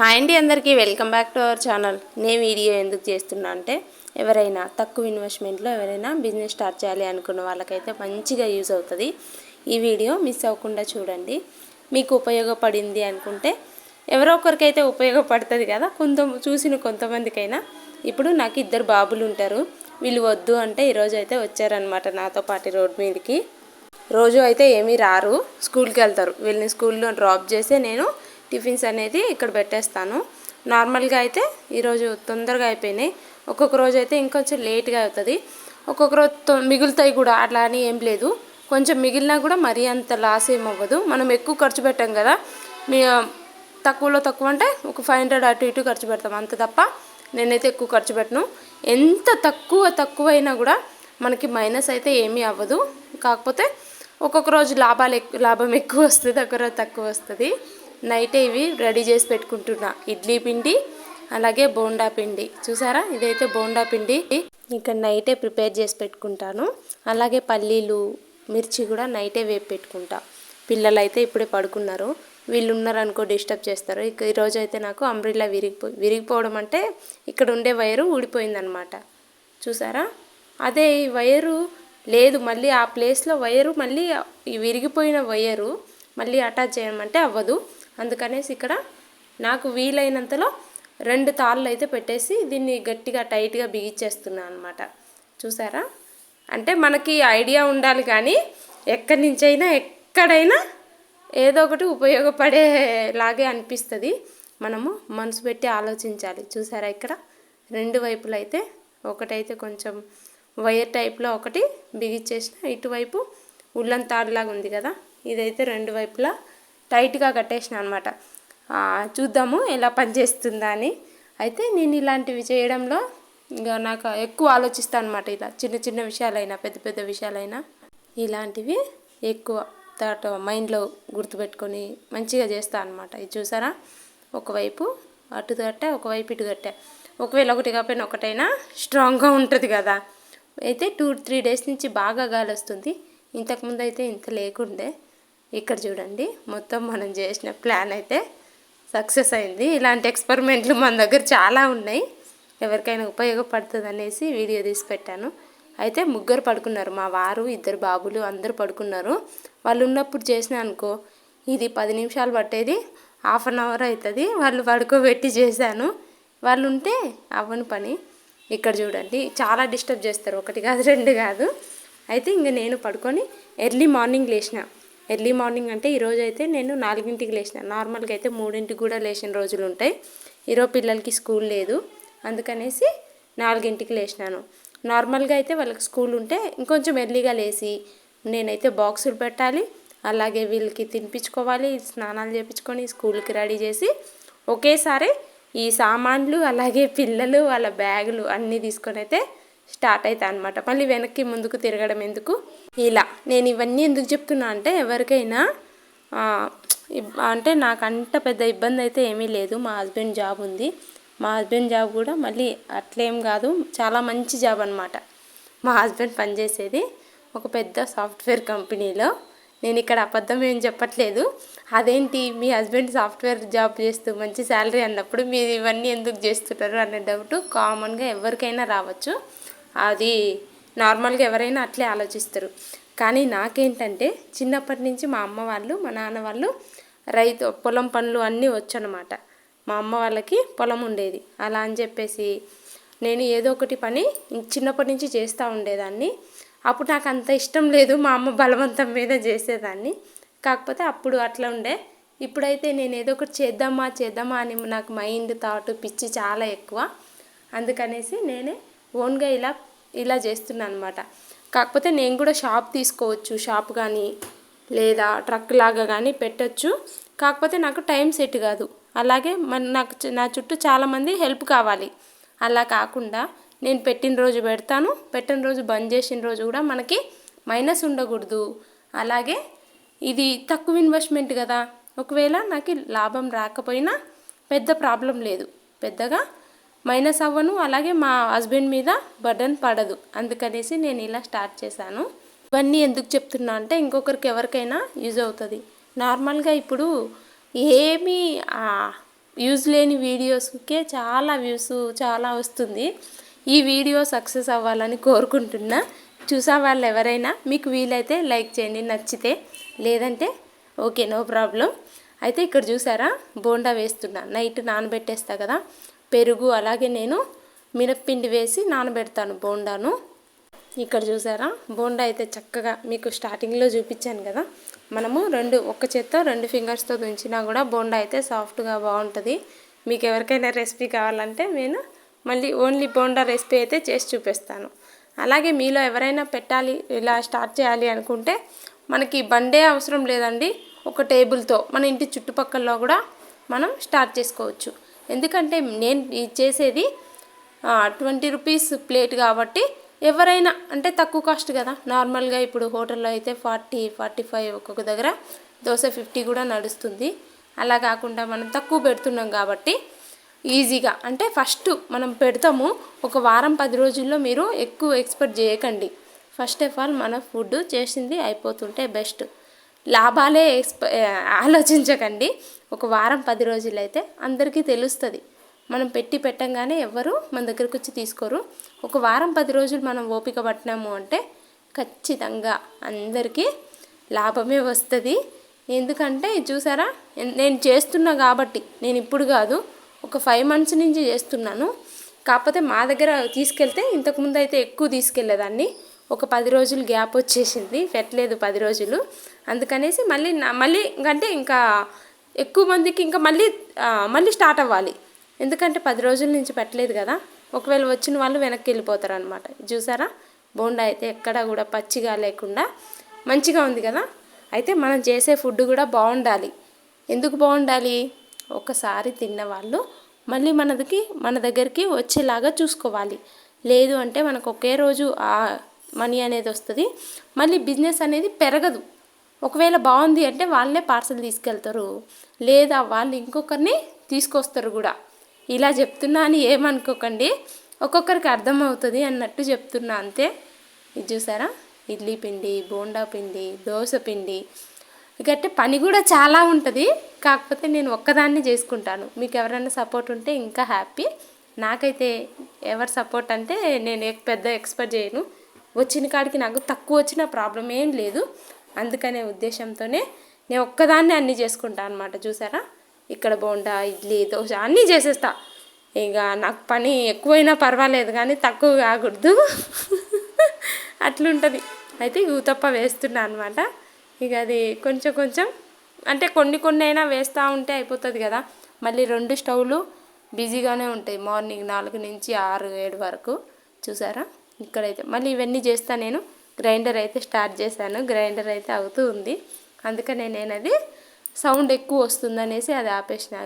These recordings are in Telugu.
హాయ్ అండి అందరికీ welcome back to our channel. నేను వీడియో ఎందుకు చేస్తున్నా అంటే ఎవరైనా తక్కువ ఇన్వెస్ట్మెంట్లో ఎవరైనా బిజినెస్ స్టార్ట్ చేయాలి అనుకున్న వాళ్ళకైతే మంచిగా యూజ్ అవుతుంది. ఈ వీడియో మిస్ అవ్వకుండా చూడండి. మీకు ఉపయోగపడింది అనుకుంటే ఎవరో ఒకరికైతే ఉపయోగపడుతుంది కదా కొంత చూసిన కొంతమందికైనా. ఇప్పుడు నాకు ఇద్దరు బాబులు ఉంటారు. వీళ్ళు వద్దు అంటే ఈరోజు అయితే వచ్చారనమాట నాతో పాటు రోడ్ మీదకి. రోజు అయితే ఏమీ రారు. స్కూల్కి వెళ్తారు. వీళ్ళని స్కూల్లో డ్రాప్ చేస్తే నేను టిఫిన్స్ అనేది ఇక్కడ పెట్టేస్తాను. నార్మల్గా అయితే ఈరోజు తొందరగా అయిపోయినాయి. ఒక్కొక్క రోజు అయితే ఇంకొంచెం లేట్గా అవుతుంది. ఒక్కొక్క రోజు మిగులుతాయి కూడా. అట్లా అని ఏం లేదు. కొంచెం మిగిలినా కూడా మరీ అంత లాస్ ఏమవ్వదు అవ్వదు. మనం ఎక్కువ ఖర్చు పెట్టాం కదా. మీ తక్కువలో తక్కువ అంటే ఒక ఫైవ్ హండ్రెడ్ అటు ఇటు ఖర్చు పెడతాం. అంత తప్ప నేనైతే ఎక్కువ ఖర్చు పెట్టను. ఎంత తక్కువ తక్కువ అయినా కూడా మనకి మైనస్ అయితే ఏమీ అవ్వదు. కాకపోతే ఒక్కొక్క రోజు లాభాలు ఎక్కువ లాభం ఎక్కువ వస్తుంది ఒక రోజు తక్కువ వస్తుంది. నైటే ఇవి రెడీ చేసి పెట్టుకుంటున్నా. ఇడ్లీ పిండి అలాగే బోండా పిండి. చూసారా? ఇదైతే బోండా పిండి. ఇక్కడ నైటే ప్రిపేర్ చేసి పెట్టుకుంటాను. అలాగే పల్లీలు మిర్చి కూడా నైటే వేపి పెట్టుకుంటా. పిల్లలు అయితే ఇప్పుడే పడుకున్నారు. వీళ్ళు ఉన్నారనుకో డిస్టర్బ్ చేస్తారు. ఇక ఈరోజు అయితే నాకు అంబ్రిల్లా విరిగిపో విరిగిపోవడం అంటే ఇక్కడ ఉండే వైరు ఊడిపోయిందనమాట. చూసారా? అదే ఈ వైరు లేదు. మళ్ళీ ఆ ప్లేస్లో వైరు మళ్ళీ విరిగిపోయిన వైరు మళ్ళీ అటాచ్ చేయమంటే అవ్వదు. అందుకనేసి ఇక్కడ నాకు వీలైనంతలో రెండు తాళ్ళు అయితే పెట్టేసి దీన్ని గట్టిగా టైట్గా బిగించేస్తున్నాను అనమాట చూసారా? అంటే మనకి ఐడియా ఉండాలి కానీ ఎక్కడి నుంచైనా ఎక్కడైనా ఏదో ఒకటి ఉపయోగపడేలాగే అనిపిస్తుంది. మనము మనసు పెట్టి ఆలోచించాలి. చూసారా ఇక్కడ? రెండు వైపులు అయితే ఒకటైతే కొంచెం వైర్ టైప్లో ఒకటి బిగిచ్చేసిన ఇటువైపు ఉల్లన్ తాడులాగా ఉంది కదా? ఇదైతే రెండు వైపులా టైట్గా కట్టేసిన అనమాట చూద్దాము ఎలా పనిచేస్తుందా అని. అయితే నేను ఇలాంటివి చేయడంలో ఇంకా నాకు ఎక్కువ ఆలోచిస్తాను అనమాట ఇలా. చిన్న చిన్న విషయాలైనా పెద్ద పెద్ద విషయాలైనా ఇలాంటివి ఎక్కువ థాట్ మైండ్లో గుర్తుపెట్టుకొని మంచిగా చేస్తా అనమాట ఇది చూసారా? ఒకవైపు అటు కట్టా ఒకవైపు ఇటు కట్టా. ఒకవేళ ఒకటి కాకపోయినా ఒకటైనా స్ట్రాంగ్గా ఉంటుంది కదా. అయితే టూ త్రీ డేస్ నుంచి బాగా గాలి వస్తుంది. ఇంతకుముందు అయితే ఇంత లేకుండే. ఇక్కడ చూడండి మొత్తం మనం చేసిన ప్లాన్ అయితే సక్సెస్ అయింది. ఇలాంటి ఎక్స్పెరిమెంట్లు మన దగ్గర చాలా ఉన్నాయి. ఎవరికైనా ఉపయోగపడుతుంది అనేసి వీడియో తీసి పెట్టాను. అయితే ముగ్గురు పడుకున్నారు. మా వారు ఇద్దరు బాబులు అందరూ పడుకున్నారు. వాళ్ళు ఉన్నప్పుడు చేసిన అనుకో ఇది పది నిమిషాలు పట్టేది హాఫ్ అన్ అవర్ అవుతుంది వాళ్ళు పడుకోబెట్టి చేశాను. వాళ్ళు ఉంటే అవ్వని పని. ఇక్కడ చూడండి చాలా డిస్టర్బ్ చేస్తారు. ఒకటి కాదు రెండు కాదు. అయితే ఇంక నేను పడుకొని ఎర్లీ మార్నింగ్ లేచిన. ఎర్లీ మార్నింగ్ అంటే ఈరోజు అయితే నేను నాలుగింటికి లేచిన. నార్మల్గా అయితే మూడింటికి కూడా లేచిన రోజులు ఉంటాయి. ఈరోజు పిల్లలకి స్కూల్ లేదు. అందుకనేసి నాలుగింటికి లేచినాను. నార్మల్గా అయితే వాళ్ళకి స్కూల్ ఉంటే ఇంకొంచెం ఎర్లీగా లేచి నేనైతే బాక్సులు పెట్టాలి. అలాగే వీళ్ళకి తినిపించుకోవాలి స్నానాలు చేయించుకొని స్కూల్కి రెడీ చేసి ఒకేసారి ఈ సామాన్లు అలాగే పిల్లలు వాళ్ళ బ్యాగులు అన్నీ తీసుకొని అయితే స్టార్ట్ అవుతాయి అనమాట మళ్ళీ వెనక్కి ముందుకు తిరగడం ఎందుకు? ఇలా. నేను ఇవన్నీ ఎందుకు చెప్తున్నా అంటే ఎవరికైనా అంటే నాకు అంత పెద్ద ఇబ్బంది అయితే ఏమీ లేదు. మా హస్బెండ్ జాబ్ ఉంది. మా హస్బెండ్ జాబ్ కూడా మళ్ళీ అట్లేం కాదు. చాలా మంచి జాబ్ అనమాట మా హస్బెండ్ పనిచేసేది ఒక పెద్ద సాఫ్ట్వేర్ కంపెనీలో. నేను ఇక్కడ అబద్ధం ఏం చెప్పట్లేదు. అదేంటి? మీ హస్బెండ్ సాఫ్ట్వేర్ జాబ్ చేస్తూ మంచి శాలరీ అన్నప్పుడు మీరు ఇవన్నీ ఎందుకు చేస్తుంటారు అనే డౌట్ కామన్గా ఎవరికైనా రావచ్చు. అది నార్మల్గా ఎవరైనా అట్లే ఆలోచిస్తారు. కానీ నాకేంటంటే చిన్నప్పటి నుంచి మా అమ్మ వాళ్ళు మా నాన్న వాళ్ళు రైతు పొలం పనులు అన్నీ వచ్చనమాట. మా అమ్మ వాళ్ళకి పొలం ఉండేది. అలా అని చెప్పేసి నేను ఏదో ఒకటి పని చిన్నప్పటి నుంచి చేస్తూ ఉండేదాన్ని. అప్పుడు నాకు అంత ఇష్టం లేదు మా అమ్మ బలవంతం మీద చేసేదాన్ని. కాకపోతే అప్పుడు అట్లా ఉండే. ఇప్పుడైతే నేను ఏదో ఒకటి చేద్దామా చేద్దామా అని నాకు మైండ్ థాట్ పిచ్చి చాలా ఎక్కువ. అందుకనేసి నేనే ఓన్గా ఇలా ఇలా చేస్తున్నాను అనమాట కాకపోతే నేను కూడా షాప్ తీసుకోవచ్చు షాప్ కానీ లేదా ట్రక్ లాగా కానీ పెట్టొచ్చు. కాకపోతే నాకు టైం సెట్ కాదు. అలాగే మన నాకు నా చుట్టూ చాలామంది హెల్ప్ కావాలి. అలా కాకుండా నేను పెట్టిన రోజు పెడతాను. పెట్టిన రోజు బంద్ చేసిన రోజు కూడా మనకి మైనస్ ఉండకూడదు. అలాగే ఇది తక్కువ ఇన్వెస్ట్మెంట్ కదా. ఒకవేళ నాకు లాభం రాకపోయినా పెద్ద ప్రాబ్లం లేదు. పెద్దగా మైనస్ అవ్వను అలాగే మా హస్బెండ్ మీద బర్డన్ పడదు. అందుకనేసి నేను ఇలా స్టార్ట్ చేశాను. ఇవన్నీ ఎందుకు చెప్తున్నా అంటే ఇంకొకరికి ఎవరికైనా యూజ్ అవుతుంది. నార్మల్గా ఇప్పుడు ఏమీ యూజ్ లేని వీడియోస్కే చాలా వ్యూస్ చాలా వస్తుంది. ఈ వీడియో సక్సెస్ అవ్వాలని కోరుకుంటున్నా. చూసా వాళ్ళు ఎవరైనా మీకు వీలైతే లైక్ చేయండి నచ్చితే. లేదంటే ఓకే నో ప్రాబ్లం. అయితే ఇక్కడ చూసారా బోండా వేస్తున్నా. నైట్ నానబెట్టేస్తా కదా. పెరుగు అలాగే నేను మినప్పిండి వేసి నానబెడతాను బోండాను. ఇక్కడ చూసారా? బోండా అయితే చక్కగా మీకు స్టార్టింగ్లో చూపించాను కదా. మనము రెండు ఒక్క చేత్తో రెండు ఫింగర్స్తో దుంచినా కూడా బోండా అయితే సాఫ్ట్గా బాగుంటుంది. మీకు ఎవరికైనా రెసిపీ కావాలంటే నేను మళ్ళీ ఓన్లీ బోండా రెసిపీ అయితే చేసి చూపిస్తాను. అలాగే మీలో ఎవరైనా పెట్టాలి ఇలా స్టార్ట్ చేయాలి అనుకుంటే మనకి బండే అవసరం లేదండి. ఒక టేబుల్తో మన ఇంటి చుట్టుపక్కల కూడా మనం స్టార్ట్ చేసుకోవచ్చు. ఎందుకంటే నేను ఇది చేసేది ట్వంటీ రూపీస్ ప్లేట్ కాబట్టి ఎవరైనా అంటే తక్కువ కాస్ట్ కదా. నార్మల్గా ఇప్పుడు హోటల్లో అయితే ఫార్టీ ఫార్టీ ఫైవ్ ఒక్కొక్క దగ్గర దోశ ఫిఫ్టీ కూడా నడుస్తుంది. అలా కాకుండా మనం తక్కువ పెడుతున్నాం కాబట్టి ఈజీగా అంటే ఫస్ట్ మనం పెడతాము ఒక వారం పది రోజుల్లో మీరు ఎక్కువ ఎక్స్పెక్ట్ చేయకండి. ఫస్ట్ ఆఫ్ ఆల్ మన ఫుడ్ చేసింది అయిపోతుంటే బెస్ట్. లాభాలే ఎక్స్ప ఆలోచించకండి. ఒక వారం పది రోజులైతే అందరికీ తెలుస్తుంది. మనం పెట్టి పెట్టంగానే ఎవరు మన దగ్గరకు వచ్చి తీసుకోరు. ఒక వారం పది రోజులు మనం ఓపిక పట్టినాము అంటే ఖచ్చితంగా అందరికీ లాభమే వస్తుంది. ఎందుకంటే చూసారా నేను చేస్తున్నా కాబట్టి నేను ఇప్పుడు కాదు ఒక ఫైవ్ మంత్స్ నుంచి చేస్తున్నాను. కాకపోతే మా దగ్గర తీసుకెళ్తే ఇంతకుముందు అయితే ఎక్కువ తీసుకెళ్ళేదాన్ని ఒక పది రోజులు గ్యాప్ వచ్చేసింది. పెట్టలేదు పది రోజులు. అందుకనేసి మళ్ళీ మళ్ళీ అంటే ఇంకా ఎక్కువ మందికి ఇంకా మళ్ళీ మళ్ళీ స్టార్ట్ అవ్వాలి. ఎందుకంటే పది రోజుల నుంచి పెట్టలేదు కదా. ఒకవేళ వచ్చిన వాళ్ళు వెనక్కి వెళ్ళిపోతారు అనమాట చూసారా? బోండా అయితే ఎక్కడా కూడా పచ్చిగా లేకుండా మంచిగా ఉంది కదా. అయితే మనం చేసే ఫుడ్ కూడా బాగుండాలి. ఎందుకు బాగుండాలి? ఒకసారి తిన్న వాళ్ళు మళ్ళీ మనదికి మన దగ్గరికి వచ్చేలాగా చూసుకోవాలి. లేదు అంటే మనకు ఒకే రోజు మనీ అనేది వస్తుంది. మళ్ళీ బిజినెస్ అనేది పెరగదు. ఒకవేళ బాగుంది అంటే వాళ్ళే పార్సల్ తీసుకెళ్తారు. లేదా వాళ్ళు ఇంకొకరిని తీసుకొస్తారు కూడా. ఇలా చెప్తున్నా అని ఏమనుకోకండి. ఒక్కొక్కరికి అర్థమవుతుంది అన్నట్టు చెప్తున్నా అంతే. ఇది చూసారా? ఇడ్లీ పిండి బోండా పిండి దోశ పిండి. ఇకంటే పని కూడా చాలా ఉంటుంది. కాకపోతే నేను ఒక్కదాన్ని చేసుకుంటాను. మీకు ఎవరైనా సపోర్ట్ ఉంటే ఇంకా హ్యాపీ. నాకైతే ఎవరు సపోర్ట్ అంటే నేను పెద్ద ఎక్స్పెక్ట్ చేయను. వచ్చిన కాడికి నాకు తక్కువ వచ్చిన ప్రాబ్లం ఏం లేదు. అందుకనే ఉద్దేశంతోనే నేను ఒక్కదాన్నే అన్నీ చేసుకుంటా అనమాట చూసారా? ఇక్కడ బోండా ఇడ్లీ దోశ అన్నీ చేసేస్తా. ఇక నాకు పని ఎక్కువైనా పర్వాలేదు కానీ తక్కువ కాకూడదు. అట్లుంటుంది. అయితే ఊతప్ప వేస్తున్నా అనమాట ఇక అది కొంచెం కొంచెం అంటే కొన్ని కొన్ని అయినా వేస్తూ ఉంటే అయిపోతుంది కదా. మళ్ళీ రెండు స్టవ్లు బిజీగానే ఉంటాయి. మార్నింగ్ నాలుగు నుంచి ఆరు ఏడు వరకు. చూసారా? ఇక్కడైతే. మళ్ళీ ఇవన్నీ చేస్తా నేను. గ్రైండర్ అయితే స్టార్ట్ చేశాను. గ్రైండర్ అయితే అవుతూ ఉంది. అందుకనే నేను అది సౌండ్ ఎక్కువ వస్తుందనేసి అది ఆపేసిన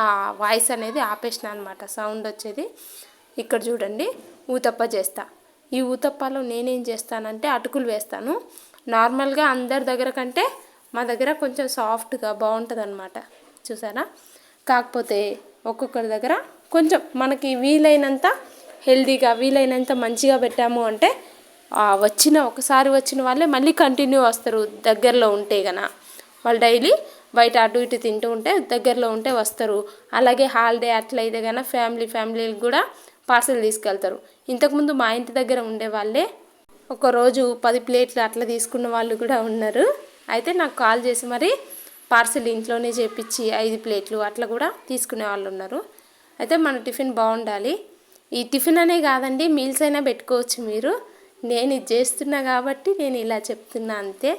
ఆ వాయిస్ అనేది ఆపేసిన అనమాట సౌండ్ వచ్చేది. ఇక్కడ చూడండి ఊతప్ప చేస్తా. ఈ ఊతప్పలో నేనేం చేస్తానంటే అటుకులు వేస్తాను. నార్మల్గా అందరి దగ్గర కంటే మా దగ్గర కొంచెం సాఫ్ట్గా బాగుంటుంది అనమాట చూసారా? కాకపోతే ఒక్కొక్కరి దగ్గర కొంచెం మనకి వీలైనంత హెల్దీగా వీలైనంత మంచిగా పెట్టాము అంటే వచ్చిన ఒకసారి వచ్చిన వాళ్ళే మళ్ళీ కంటిన్యూ వస్తారు దగ్గరలో ఉంటే గన. వాళ్ళు డైలీ బయట అటు ఇటు తింటూ ఉంటే దగ్గరలో ఉంటే వస్తారు. అలాగే హాలిడే అట్లయితే కనుక ఫ్యామిలీ ఫ్యామిలీకి కూడా పార్సల్ తీసుకెళ్తారు. ఇంతకుముందు మా ఇంటి దగ్గర ఉండే వాళ్ళే ఒకరోజు పది ప్లేట్లు అట్లా తీసుకున్న వాళ్ళు కూడా ఉన్నారు. అయితే నాకు కాల్ చేసి మరి పార్సల్ ఇంట్లోనే చేపించి ఐదు ప్లేట్లు అట్లా కూడా తీసుకునే వాళ్ళు ఉన్నారు. అయితే మన టిఫిన్ బాగుండాలి. ఈ టిఫిన్ అనే కాదండి మీల్స్ అయినా పెట్టుకోవచ్చు మీరు. నేను ఇది చేస్తున్నా కాబట్టి నేను ఇలా చెప్తున్నా అంతే.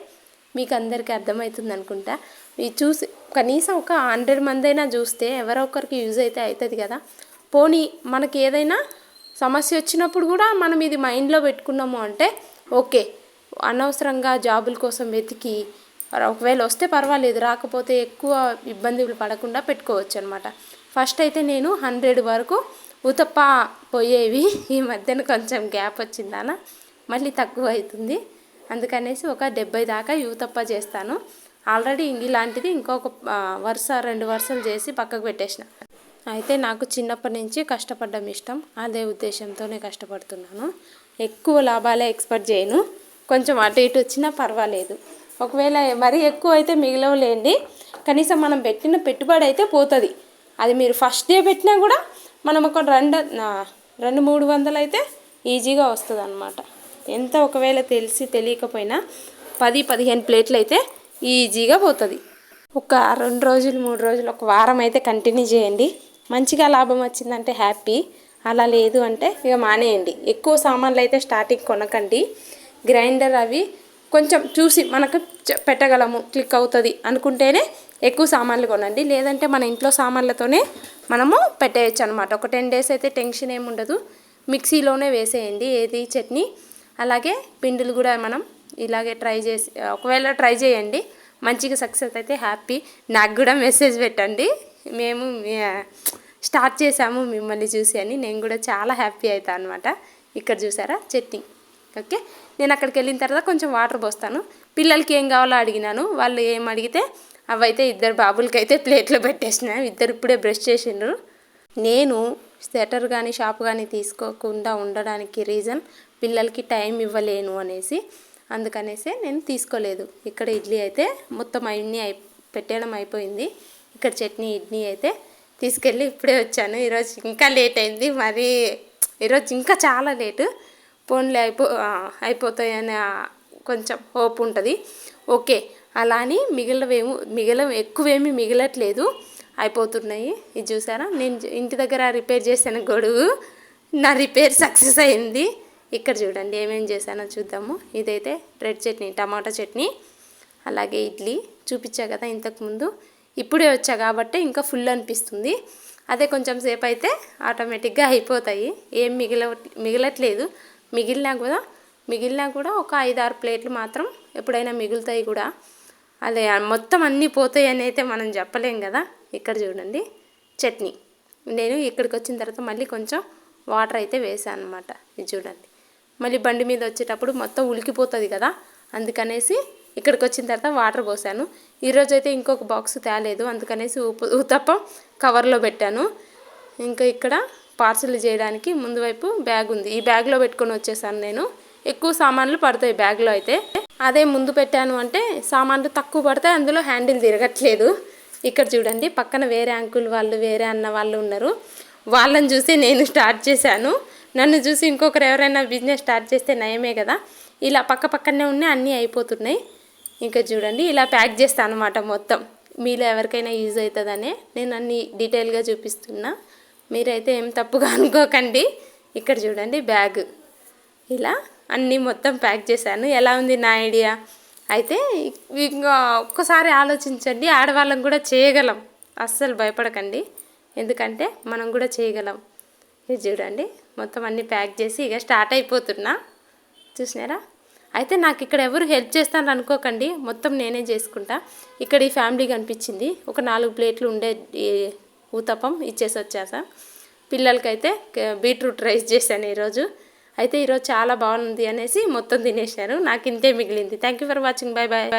మీకు అందరికీ అర్థమవుతుంది అనుకుంటా. ఇది చూసి కనీసం ఒక హండ్రెడ్ మంది అయినా చూస్తే ఎవరో ఒకరికి యూజ్ అయితే అవుతుంది కదా. పోనీ మనకి ఏదైనా సమస్య వచ్చినప్పుడు కూడా మనం ఇది మైండ్లో పెట్టుకున్నాము అంటే ఓకే అనవసరంగా జాబుల కోసం వెతికి ఒకవేళ వస్తే పర్వాలేదు రాకపోతే ఎక్కువ ఇబ్బందులు పడకుండా పెట్టుకోవచ్చు అనమాట ఫస్ట్ అయితే నేను హండ్రెడ్ వరకు ఉతప్ప పోయేవి. ఈ మధ్యన కొంచెం గ్యాప్ వచ్చిందాన మళ్ళీ తక్కువ అవుతుంది. అందుకనేసి ఒక డెబ్బై దాకా యూతప్ప చేస్తాను. ఆల్రెడీ ఇలాంటిది ఇంకొక వరుస రెండు వరుసలు చేసి పక్కకు పెట్టేసిన. అయితే నాకు చిన్నప్పటి నుంచి కష్టపడడం ఇష్టం. అదే ఉద్దేశంతోనే కష్టపడుతున్నాను. ఎక్కువ లాభాలే ఎక్స్పెక్ట్ చేయను. కొంచెం అటు ఇటు వచ్చినా పర్వాలేదు. ఒకవేళ మరీ ఎక్కువ అయితే మిగిలవలేండి. కనీసం మనం పెట్టిన పెట్టుబడి అయితే పోతుంది. అది మీరు ఫస్ట్ డే పెట్టినా కూడా మనం ఒక రెండు రెండు మూడు వందలు అయితే ఈజీగా వస్తుంది అనమాట ఎంత ఒకవేళ తెలిసి తెలియకపోయినా పది పదిహేను ప్లేట్లు అయితే ఈజీగా పోతుంది. ఒక రెండు రోజులు మూడు రోజులు ఒక వారం అయితే కంటిన్యూ చేయండి. మంచిగా లాభం వచ్చిందంటే హ్యాపీ. అలా లేదు అంటే ఇక మానేయండి. ఎక్కువ సామాన్లు అయితే స్టార్టింగ్ కొనకండి. గ్రైండర్ అవి కొంచెం చూసి మనకు పెట్టగలము క్లిక్ అవుతుంది అనుకుంటేనే ఎక్కువ సామాన్లు కొనండి. లేదంటే మన ఇంట్లో సామాన్లతోనే మనము పెట్టేయచ్చు అనమాట ఒక టెన్ డేస్ అయితే టెన్షన్ ఏమి ఉండదు. మిక్సీలోనే వేసేయండి ఏది చట్నీ. అలాగే పిండిలు కూడా మనం ఇలాగే ట్రై చేసి ఒకవేళ ట్రై చేయండి మంచిగా సక్సెస్ అయితే హ్యాపీ. నాకు కూడా మెసేజ్ పెట్టండి. మేము స్టార్ట్ చేసాము మిమ్మల్ని చూసి అని. నేను కూడా చాలా హ్యాపీ అవుతాను అనమాట ఇక్కడ చూసారా? చట్నీ. ఓకే? నేను అక్కడికి వెళ్ళిన తర్వాత కొంచెం వాటర్ పోస్తాను. పిల్లలకి ఏం కావాలో అడిగినాను. వాళ్ళు ఏం అడిగితే అవైతే ఇద్దరు బాబులకి అయితే ప్లేట్లో పెట్టేసిన. ఇద్దరు ఇప్పుడే బ్రష్ చేసిండ్రు. నేను స్వెటర్ కానీ షాప్ కానీ తీసుకోకుండా ఉండడానికి రీజన్ పిల్లలకి టైం ఇవ్వలేను అనేసి. అందుకనేసి నేను తీసుకోలేదు. ఇక్కడ ఇడ్లీ అయితే మొత్తం అన్నీ అయి పెట్టడం అయిపోయింది. ఇక్కడ చట్నీ ఇడ్లీ అయితే తీసుకెళ్ళి ఇప్పుడే వచ్చాను. ఈరోజు ఇంకా లేట్ అయింది. మరి ఈరోజు ఇంకా చాలా లేటు. పోన్లే అయిపో అయిపోతాయని కొంచెం హోప్ ఉంటుంది. ఓకే అలా అని మిగిలినవేమో మిగిల ఎక్కువేమీ మిగలట్లేదు. అయిపోతున్నాయి. ఇది చూసారా? నేను ఇంటి దగ్గర రిపేర్ చేసిన గొడుగు. నా రిపేర్ సక్సెస్ అయింది. ఇక్కడ చూడండి ఏమేం చేశానో చూద్దాము. ఇదైతే రెడ్ చట్నీ టమాటా చట్నీ అలాగే ఇడ్లీ. చూపించా కదా ఇంతకుముందు ఇప్పుడే వచ్చా కాబట్టి ఇంకా ఫుల్ అనిపిస్తుంది. అదే కొంచెం సేపు అయితే ఆటోమేటిక్గా అయిపోతాయి. ఏం మిగిల మిగలట్లేదు. మిగిలినా కూడా మిగిలినా కూడా ఒక ఐదు ఆరు ప్లేట్లు మాత్రం ఎప్పుడైనా మిగులుతాయి కూడా. అదే మొత్తం అన్నీ పోతాయి అని అయితే మనం చెప్పలేం కదా. ఇక్కడ చూడండి చట్నీ. నేను ఇక్కడికి వచ్చిన తర్వాత మళ్ళీ కొంచెం వాటర్ అయితే వేసాను అనమాట ఇది చూడండి. మళ్ళీ బండి మీద వచ్చేటప్పుడు మొత్తం ఉలికిపోతుంది కదా. అందుకనేసి ఇక్కడికి వచ్చిన తర్వాత వాటర్ పోసాను. ఈరోజు అయితే ఇంకొక బాక్స్ తేలేదు. అందుకనేసి ఉప్పు ఊతప్పం కవర్లో పెట్టాను. ఇంకా ఇక్కడ పార్సిల్ చేయడానికి ముందు వైపు బ్యాగ్ ఉంది. ఈ బ్యాగ్లో పెట్టుకొని వచ్చేసాను నేను. ఎక్కువ సామాన్లు పడతాయి బ్యాగ్లో అయితే. అదే ముందు పెట్టాను అంటే సామాన్లు తక్కువ పడతాయి అందులో హ్యాండిల్ తిరగట్లేదు. ఇక్కడ చూడండి పక్కన వేరే అంకుల్ వాళ్ళు వేరే అన్న వాళ్ళు ఉన్నారు. వాళ్ళని చూసి నేను స్టార్ట్ చేశాను. నన్ను చూసి ఇంకొకరు ఎవరైనా బిజినెస్ స్టార్ట్ చేస్తే నయమే కదా. ఇలా పక్క పక్కనే ఉన్నాయి అన్నీ అయిపోతున్నాయి. ఇంకా చూడండి ఇలా ప్యాక్ చేస్తాను అనమాట మొత్తం. మీలో ఎవరికైనా యూజ్ అవుతుందనే నేను అన్ని డీటెయిల్గా చూపిస్తున్నా. మీరైతే ఏం తప్పుగా అనుకోకండి. ఇక్కడ చూడండి బ్యాగ్. ఇలా అన్నీ మొత్తం ప్యాక్ చేశాను. ఎలా ఉంది నా ఐడియా? అయితే ఇంకా ఒక్కసారి ఆలోచించండి. ఆడవాళ్ళం కూడా చేయగలం. అస్సలు భయపడకండి. ఎందుకంటే మనం కూడా చేయగలం. ఇది చూడండి. మొత్తం అన్నీ ప్యాక్ చేసి ఇక స్టార్ట్ అయిపోతున్నా. చూసినారా? అయితే నాకు ఇక్కడ ఎవరు హెల్ప్ చేస్తాను అనుకోకండి. మొత్తం నేనే చేసుకుంటా. ఇక్కడ ఈ ఫ్యామిలీ కనిపించింది. ఒక నాలుగు ప్లేట్లు ఉండే ఊతప్పం ఇచ్చేసి వచ్చేసా పిల్లలకైతే బీట్రూట్ రైస్ చేశాను ఈరోజు. అయితే ఈరోజు చాలా బాగుంది అనేసి మొత్తం తినేశారు. నాకు ఇంతే మిగిలింది. Thank you for watching. Bye bye